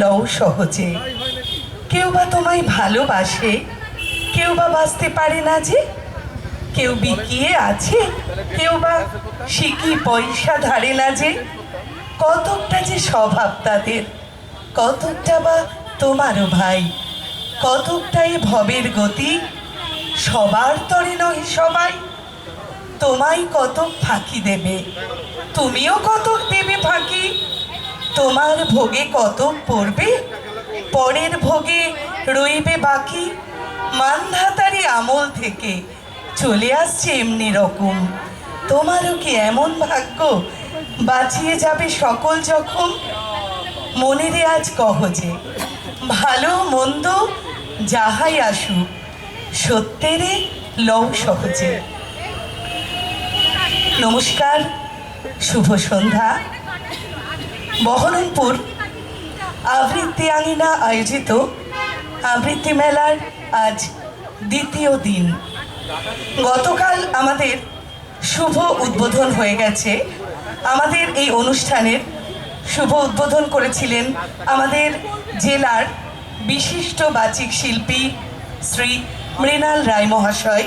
লও সহজে। কেউ বা তোমায় ভালোবাসে, কেউ বা বাঁচতে পারে না যে। কেউ বিকিয়ে আছে, কেউ বা শিকি পয়সা ধারে না যে। কতকটা যে স্বভাব তাদের, কতকটা বা তোমারও ভাই। কতকটাই ভবের গতি, সবার তরে নয় সবাই। তোমায় কতক ফাঁকি দেবে, তুমিও কতক দেবে ফাঁকি। তোমার ভোগে কত পড়বে? পরের ভোগে রইবে বাকি। মানধাতারি আমল থেকে চলে আসছে এমনি রকম। তোমারও কি এমন ভাগ্য? বাঁচিয়ে যাবে সকল যখন মনেরে আজ কহজে ভালো মন্দ যাহাই আসুক, সত্যেরে লও সহজে। নমস্কার, শুভ সন্ধ্যা। বহরমপুর আবৃত্তি আঙিনা আয়োজিত আবৃত্তি মেলার আজ দ্বিতীয় দিন। গতকাল আমাদের শুভ উদ্বোধন হয়ে গেছে। আমাদের এই অনুষ্ঠানের শুভ উদ্বোধন করেছিলেন আমাদের জেলার বিশিষ্ট বাচিক শিল্পী শ্রী মৃণাল রায় মহাশয়।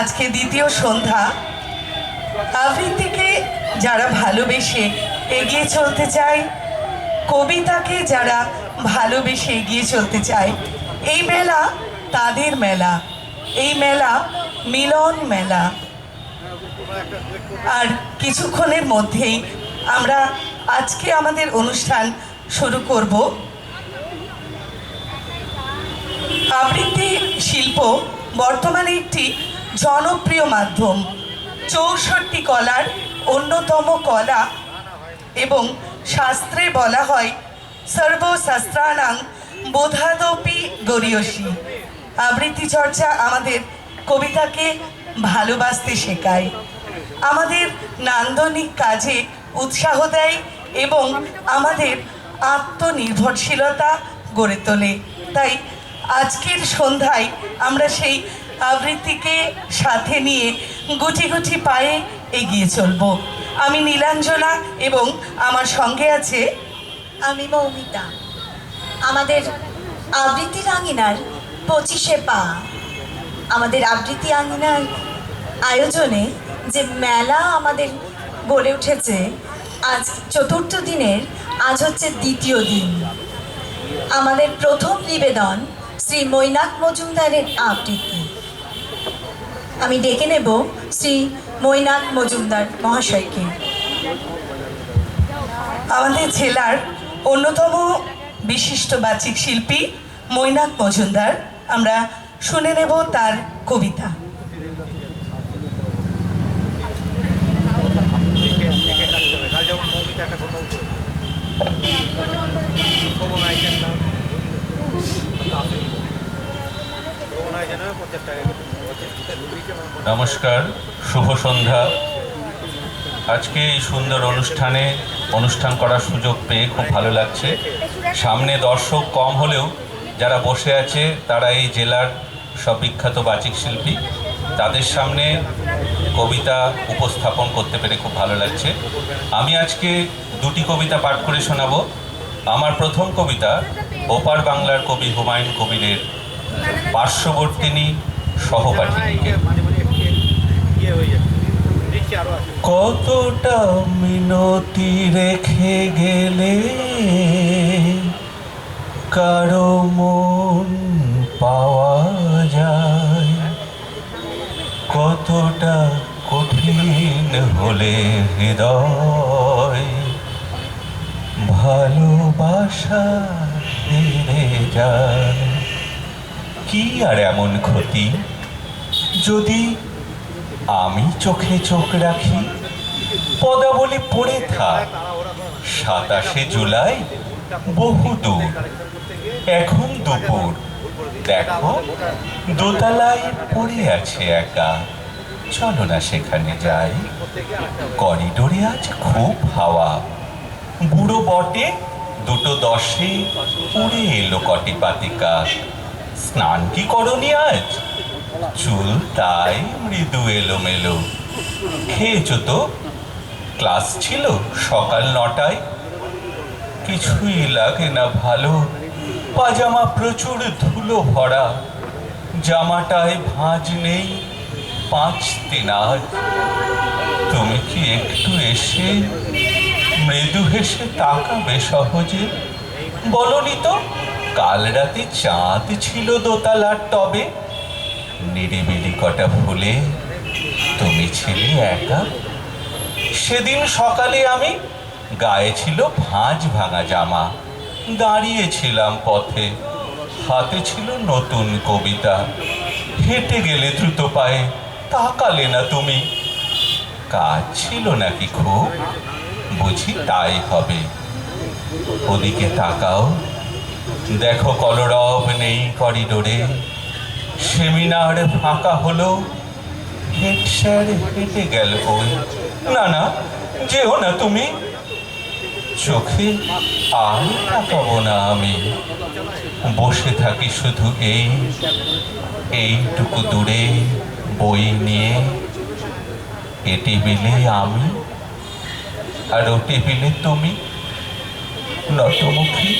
আজকে দ্বিতীয় সন্ধ্যা। আবৃত্তিকে যারা ভালোবেসে এগিয়ে চলতে চায় কবিতাকে যারা ভালোবেসে এগিয়ে চলতে চায়, এই মেলা তাদের মেলা। এই মেলা মিলন মেলা। আর কিছুক্ষণের মধ্যেই আমরা আজকে আমাদের অনুষ্ঠান শুরু করব। আবৃত্তি শিল্প বর্তমানে একটি জনপ্রিয় মাধ্যম। চৌষট্টি কলার অন্যতম কলা এবং শাস্ত্রে বলা হয় সর্বশাস্ত্রাণাং বোধাদপি গরিয়সী। আবৃত্তি চর্চা আমাদের কবিতাকে ভালোবাসতে শেখায়। আমাদের নান্দনিক কাজে উৎসাহ দেয় এবং আমাদের আত্মনির্ভরশীলতা গড়ে তোলে। তাই আজকের সন্ধ্যায় আমরা সেই আবৃত্তিকে সাথে নিয়ে গুটি গুটি পায়ে এগিয়ে চলব। আমি নীলাঞ্জনা এবং আমার সঙ্গে আছে আমি মৌমিতা। আমাদের আবৃত্তির আঙিনার পঁচিশে পা। আমাদের আবৃত্তি আঙিনার আয়োজনে যে মেলা আমাদের গড়ে উঠেছে, আজ চতুর্থ দিনের, আজ হচ্ছে দ্বিতীয় দিন। আমাদের প্রথম নিবেদন শ্রী মৈনাক মজুমদারের আবৃত্তি। আমি ডেকে নেব শ্রী মৈনাক মজুমদার মহাশয়কে। আমাদের জেলার অন্যতম বিশিষ্ট বাচিক শিল্পী মৈনাক মজুমদার, আমরা শুনে নেব তার কবিতা। নমস্কার, শুভ সন্ধ্যা। আজকে এই সুন্দর অনুষ্ঠানে অনুষ্ঠান করার সুযোগ পেয়ে খুব ভালো লাগছে। সামনে দর্শক কম হলেও যারা বসে আছে, তারা এই জেলার সব বিখ্যাত বাচিক শিল্পী, তাদের সামনে কবিতা উপস্থাপন করতে পেরে খুব ভালো লাগছে। আমি আজকে দুটি কবিতা পাঠ করে শোনাবো। আমার প্রথম কবিতা, ওপার বাংলার কবি হুমায়ুন কবিরের পার্শ্ববর্তিনী সহপাঠিনীকে কতটা মিনতি রেখে গেলে কারও মন পাওয়া যায়? কতটা কঠিন হলে হৃদয় ভালোবাসা হেরে যায়? কি আর এমন ক্ষতি? যদি আমি চোখে চোখ রাখি, পদাবলী পড়ে থাক। সাতাশে জুলাই বহু দূর। এখন দুপুর। দেখো, দোতলায় পড়ে আছে একা। চলো না সেখানে যাই। করিডোরে আজ খুব হাওয়া। বুড়ো বটে, দুটো দশে উড়ে এলো কটি পাতিকা স্নান কি করনি আজ? চুল তাই মৃদু এলোমেলো। খেয়েছো তো? ক্লাস ছিল সকাল নটায়। কিছুই লাগে না ভালো। পাজামা প্রচুর ধুলো ভরা। জামাটায় ভাঁজ নেই পাঁচ দিনার তুমি কি একটু এসে মৃদু হেসে তাকাবে সহজে? বলনি তো? কাল রাতে চাঁদ ছিল দোতলার টবে। নিরিবিলি কটা ভুলে তুমি ছিলে একা। সেদিন সকালে আমি গায়ে ছিল ভাঁজ ভাঙা জামা। দাঁড়িয়েছিলাম পথে, হাতে ছিল নতুন কবিতা। হেঁটে গেলে দ্রুত পায়ে, তাকালে না তুমি। কাজ ছিল নাকি খুব? বুঝি তাই হবে। ওদিকে তাকাও। দেখো কলরব নেই করিডোরে। সেমিনার ফাঁকা হলো হেঁটে গেল না না, যেও না তুমি। চোখে আর তাকাবো না আমি। বসে থাকি শুধু এই, এইটুকু দূরে বই নিয়ে। এ টেবিলে আমি, আর ও টেবিলে তুমি। নতমুখী।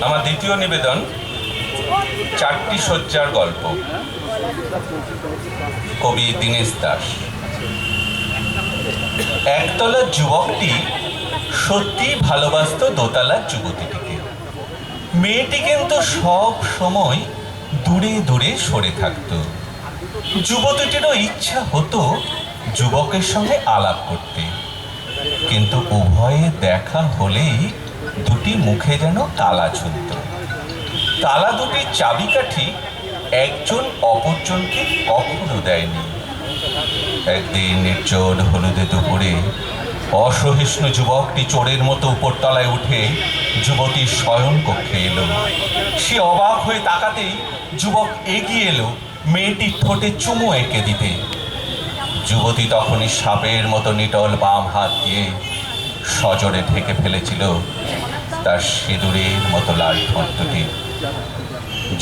আমার দ্বিতীয় নিবেদন, চারটি শয্যার গল্প। কবি দীনেশ দাস। একতলার যুবকটি সত্যি ভালোবাসতো দোতলার যুবতীটিকে। মেয়েটি কিন্তু সব সময় দূরে দূরে সরে থাকতো। যুবতীটিরও ইচ্ছা হতো যুবকের সঙ্গে আলাপ করতে। কিন্তু উভয়ে দেখা হলেই দুটি মুখে যেন তালা ঝুলত। তালা দুটির চাবিকাঠি একজন অপরজনকে কখনো দেয়নি। একদিন নির্জন হলুদে দুপুরে অসহিষ্ণু যুবকটি চোরের মতো উপরতলায় উঠে যুবতীর শয়ন কক্ষে এলো। সে অবাক হয়ে তাকাতেই যুবক এগিয়ে এলো মেয়েটির ঠোঁটে চুমু এঁকে দিতে। যুবতী তখনই সাপের মতো নিটল বাম হাত দিয়ে সজোরে ঢেকে ফেলেছিল তার সিঁদুরের মতো লাল ঠোঁট দুটি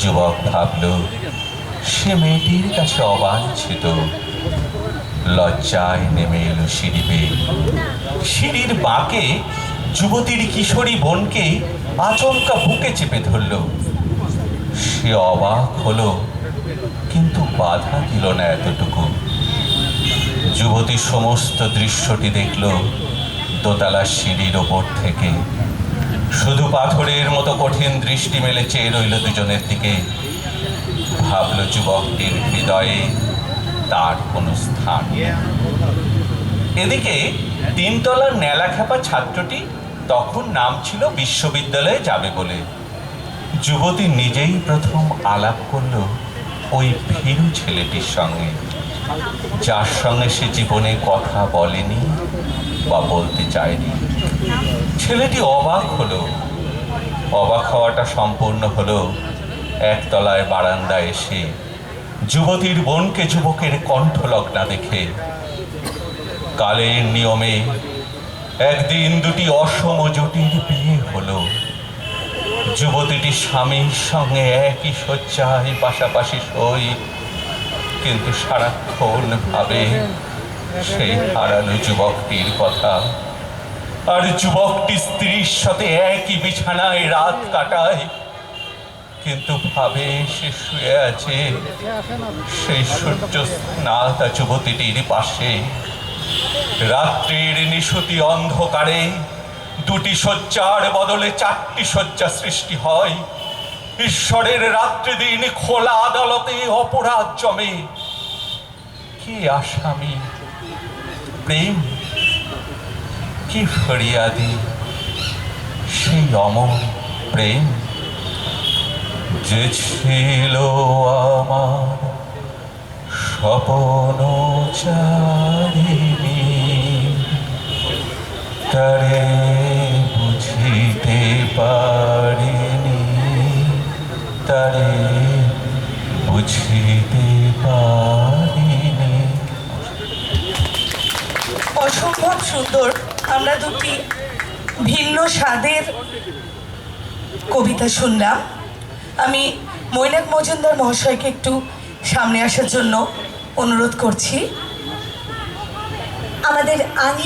যুবক ভাবল, সে মেয়েটির কাছে অবাঞ্ছিত। লজ্জায় নেমে এলো সিঁড়ি বেয়ে। সিঁড়ির বাঁকে যুবতীর কিশোরী বোনকে আচমকা বুকে চেপে ধরল। সে অবাক হলো, কিন্তু বাধা দিল না এতটুকু। যুবতী সমস্ত দৃশ্যটি দেখল। দোতলার সিঁড়ির ওপর থেকে। শুধু পাথরের মতো কঠিন দৃষ্টি মেলে চেয়ে রইল দুজনের দিকে। ভাবল যুবকটির হৃদয়ে তার কোনো স্থান এদিকে তিনতলার ন্যালাখ্যাপা ছাত্রটি তখন নাম ছিল বিশ্ববিদ্যালয়ে যাবে বলে। যুবতী নিজেই প্রথম আলাপ করল ওই ভীরু ছেলেটির সঙ্গে, যার সঙ্গে সে জীবনে কথা বলেনি। বা বলতে চায়নি ছেলেটি অবাক হলো। অবাক হওয়াটা সম্পূর্ণ হলো একতলায় বারান্দায় এসে যুবতীর বোনকে যুবকের কণ্ঠলগ্না দেখে। কালের নিয়মে একদিন দুটি অসম জটিল বিয়ে হলো। যুবতীটি স্বামীর সঙ্গে একই শয্যায় পাশাপাশি সই, কিন্তু সারাক্ষণ ভাবে সেই হারানো যুবকটির কথা। আর যুবকটি স্ত্রীর সাথে একই বিছানায় রাত কাটায়। কিন্তু ভাবে সে শুয়ে আছে। সেই সূর্য স্নাতা যুবতীটির পাশে। রাত্রির নিশুতি অন্ধকারে দুটি শয্যার বদলে চারটি শয্যা সৃষ্টি হয়। ঈশ্বরের রাত্রি দিন খোলা আদালতে অপরাধ জমে। কি আসামি? প্রেম? কি ফরিয়াদি? সেই অমর প্রেম যে ছিল আমার স্বপন চারিণী। তারে বুঝিতে পারিনি, তারে বুঝিতে পারিনি অসম্ভব সুন্দর। আমরা দুটি ভিন্ন স্বাদের কবিতা শুনলাম। আমি মৈনাক মজুমদার মহাশয়কে একটু সামনে আসার জন্য অনুরোধ করছি। আমাদের আঙি